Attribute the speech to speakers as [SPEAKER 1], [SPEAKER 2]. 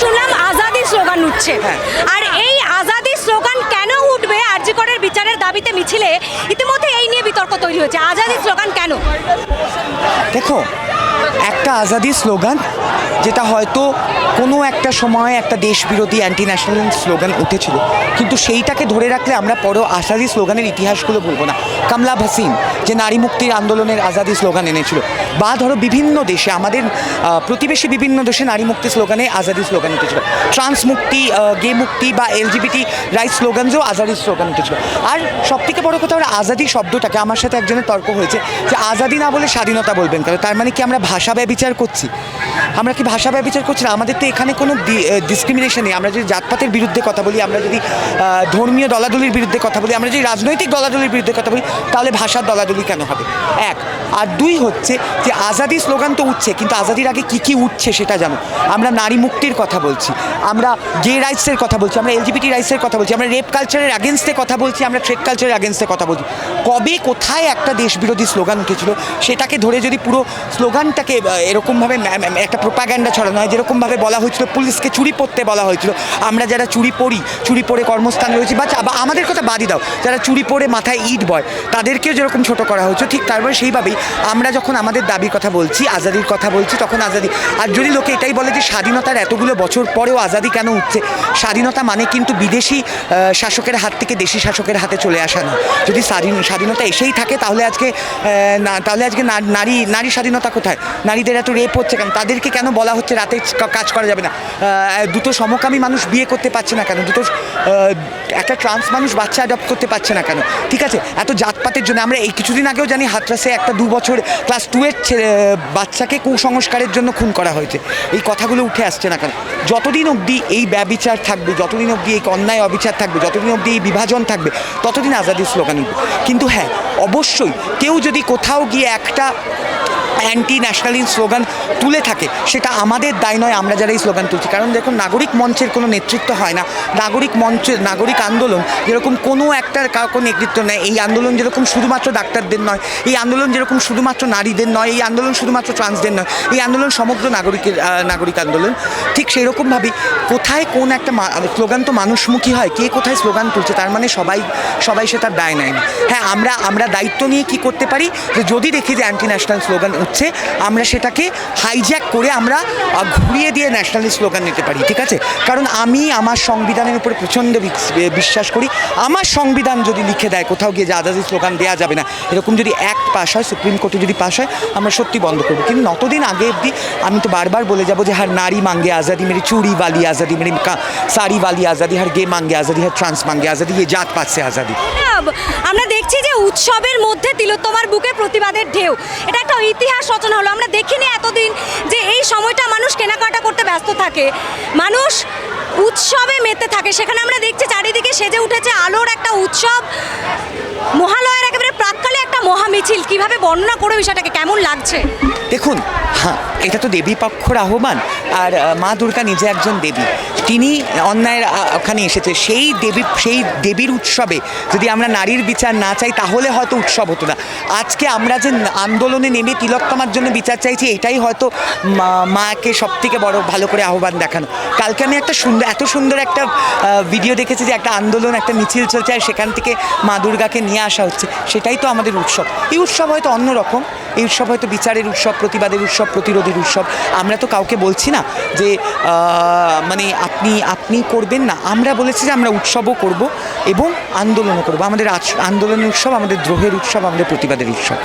[SPEAKER 1] শুনলাম আজাদি স্লোগান উঠছে
[SPEAKER 2] হ্যাঁ।
[SPEAKER 1] আর এই আজাদি স্লোগান কেন উঠবে আরজিকরের বিচারের দাবিতে মিছিলে ইতিমধ্যে এই নিয়ে বিতর্ক তৈরি হয়েছে। আজাদি স্লোগান কেন?
[SPEAKER 2] দেখো, একটা আজাদি স্লোগান, যেটা হয়তো কোনো একটা সময় একটা দেশবিরোধী অ্যান্টি ন্যাশনাল স্লোগান উঠেছিল। কিন্তু সেইটাকে ধরে রাখলে আমরা পরও আজাদি স্লোগানের ইতিহাসগুলো বলব না। কামলা ভাসিন, যে নারী মুক্তির আন্দোলনের আজাদি স্লোগান এনেছিল, বা ধরো বিভিন্ন দেশে, আমাদের প্রতিবেশী বিভিন্ন দেশে নারী মুক্তি স্লোগানে আজাদি স্লোগান উঠেছিল। ট্রান্স মুক্তি গে মুক্তি বা এলজিবিটি রাইট স্লোগানসেও আজাদি স্লোগান উঠেছিল। আর সব থেকে বড় কথা ওরা আজাদি শব্দটাকে আমার সাথে একজনের তর্ক হয়েছে যে আজাদি না বলে স্বাধীনতা বলবেন কেন? তার মানে কি আমরা ভাষা ব্যবিচার করছি? আমরা কি ভাষা ব্যবচার করছি না? আমাদের তো এখানে কোনো ডিসক্রিমিনেশন নেই। আমরা যদি জাতপাতের বিরুদ্ধে কথা বলি, আমরা যদি ধর্মীয় দলাদলির বিরুদ্ধে কথা বলি, আমরা যদি রাজনৈতিক দলাদলির বিরুদ্ধে কথা বলি, তাহলে ভাষার দলাদলি কেন হবে? এক। আর দুই হচ্ছে যে আজাদি স্লোগান তো উঠছে, কিন্তু আজাদির আগে কি কি উঠছে সেটা জানো? আমরা নারী মুক্তির কথা বলছি, আমরা গে রাইটসের কথা বলছি, আমরা এলজিবিটি রাইটসের কথা বলছি, আমরা রেপ কালচারের অ্যাগেনস্টে কথা বলছি, আমরা ট্রেড কালচারের অ্যাগেনস্টে কথা বলছি। কবে, কোথায় একটা দেশবিরোধী স্লোগান উঠেছিল, সেটাকে ধরে যদি পুরো স্লোগানটাকে এরকমভাবে একটা প্রোপাগ্যান্ডা ছড়ানো হয়। যেরকমভাবে বলা হয়েছিল, পুলিশকে চুরি পরতে বলা হয়েছিল। আমরা যারা চুরি পরি চুরি পরে কর্মস্থান রয়েছি, বা আমাদের কথা বাদই দাও, যারা চুরি পরে মাথায় ইট বয়, তাদেরকেও যেরকম ছোট করা হয়েছে, ঠিক তারপরে সেইভাবেই আমরা যখন আমাদের দাবির কথা বলছি, আজাদির কথা বলছি, তখন আজাদি আর যদি লোকে এটাই বলে যে স্বাধীনতার এতগুলো বছর পরেও আজাদি কেন উঠছে? স্বাধীনতা মানে কিন্তু বিদেশি শাসকের হাত থেকে দেশি শাসকের হাতে চলে আসা না যদি স্বাধীন স্বাধীনতা এসেই থাকে, তাহলে আজকে তাহলে আজকে নারী নারী স্বাধীনতা কোথায়? নারীদের এত রেপ হচ্ছে কেন? তাদেরকে কেন বলা হচ্ছে রাতে কাজ করা যাবে না? দুটো সমকামী মানুষ বিয়ে করতে পারছে না কেন? দুটো একটা ট্রান্স মানুষ বাচ্চা অ্যাডপ্ট করতে পারছে না কেন? ঠিক আছে? এত জাতপাতের জন্য আমরা এই কিছুদিন আগেও জানি হাতরাসে একটা দু বছর ক্লাস টু এর ছেলে বাচ্চাকে কুসংস্কারের জন্য খুন করা হয়েছে। এই কথাগুলো উঠে আসছে না কেন? যতদিন অবধি এই ব্যবিচার থাকবে, যতদিন অবধি এই অন্যায় অবিচার থাকবে, যতদিন অবধি এই বিভাজন থাকবে, ততদিন আজাদি স্লোগান কিন্তু হ্যাঁ অবশ্যই কেউ যদি কোথাও গিয়ে একটা অ্যান্টি ন্যাশনালিন স্লোগান তুলে থাকে, সেটা আমাদের দায় নয়, আমরা যারা এই স্লোগান তুলছি। কারণ দেখুন, নাগরিক মঞ্চের কোনো নেতৃত্ব হয় না। নাগরিক মঞ্চের নাগরিক আন্দোলন যেরকম কোনো একটা কাউকে নেতৃত্ব নেয়, এই আন্দোলন যেরকম শুধুমাত্র ডাক্তারদের নয়, এই আন্দোলন যেরকম শুধুমাত্র নারীদের নয়, এই আন্দোলন শুধুমাত্র ট্রান্সদের নয়, এই আন্দোলন সমগ্র নাগরিকের নাগরিক আন্দোলন। ঠিক সেই রকমভাবেই কোথায় কোন একটা স্লোগান তো মানুষমুখী হয়, কে কোথায় স্লোগান তুলছে, তার মানে সবাই সবাই সে তার দায় নেয় না। হ্যাঁ আমরা আমরা দায়িত্ব নিয়ে কি করতে পারি? যে যদি দেখি যে অ্যান্টি ন্যাশনাল স্লোগান হচ্ছে, আমরা সেটাকে হাইজ্যাক করে আমরা ঘুরিয়ে দিয়ে ন্যাশনালিস্ট স্লোগান নিতে পারি, ঠিক আছে? কারণ আমি আমার সংবিধানের উপরে প্রচণ্ড বিশ্বাস করি। আমার সংবিধান যদি লিখে দেয়, কোথাও গিয়ে জাদাজি স্লোগান দেওয়া যাবে না। এরকম যদি অ্যাক্ট পাশ হয় সুপ্রিম কোর্টে যদি পাশ হয়, আমরা সত্যি বন্ধ করব। কিন্তু নতদিন আগে অবধি আমি তো বারবার বলে যাব যে হার নারী মাঙ্গে আজাদি, মেরি চুরি বালি আজাদি, মেরি সারি বালি আজাদি হার গে মাঙ্গে আজাদি হ্যাঁ, হার ট্রান্স মাঙ্গে আজাদি, এ জাত পাচ্ছে
[SPEAKER 1] আজাদি। আমরা দেখছি যে উৎসবের মধ্যে তিলোত্তমার বুকে প্রতিবাদের ঢেউ। এটা একটা ইতিহাস রচনা হলো। আমরা দেখিনি এতদিন যে এই সময়টা মানুষ কেনাকাটা করতে ব্যস্ত থাকে। মানুষ উৎসবে মেতে থাকে। সেখানে আমরা দেখছি চারিদিকে সেজে উঠেছে আলোর একটা উৎসব। মহালয়ের একেবারে প্রাককালে একটা মহামিছিল। কীভাবে বর্ণনা করে বিষয়টাকে? কেমন লাগছে?
[SPEAKER 2] দেখুন হ্যাঁ এটা তো দেবী পক্ষর আহ্বান। আর মা দুর্গা নিজে একজন দেবী। তিনি অন্যায়ের ওখানে এসেছে। সেই দেবী, সেই দেবীর উৎসবে যদি আমরা নারীর বিচার না চাই, তাহলে হয়তো উৎসব হতো না। আজকে আমরা যে আন্দোলনে নেমে তিলোত্তমার জন্য বিচার চাইছি, এটাই হয়তো মাকে সব থেকে বড় ভালো করে আহ্বান দেখানো। কালকে আমি একটা সুন্দর, এত সুন্দর একটা ভিডিও দেখেছি যে একটা আন্দোলন, একটা মিছিল চলছে আর সেখান থেকে মা দুর্গাকে নিয়ে আসা হচ্ছে। সেটাই তো আমাদের উৎসব। এই উৎসব হয়তো অন্যরকম। এই উৎসব হয়তো বিচারের উৎসব, প্রতিবাদের উৎসব, প্রতিরোধের উৎসব। আমরা তো কাউকে বলছি না যে মানে আপনি আপনি করবেন না। আমরা বলেছি যে আমরা উৎসবও করব এবং আন্দোলনও করব। আমাদের আন্দোলনের উৎসব, আমাদের দ্রোহের উৎসব, আমাদের প্রতিবাদের উৎসব।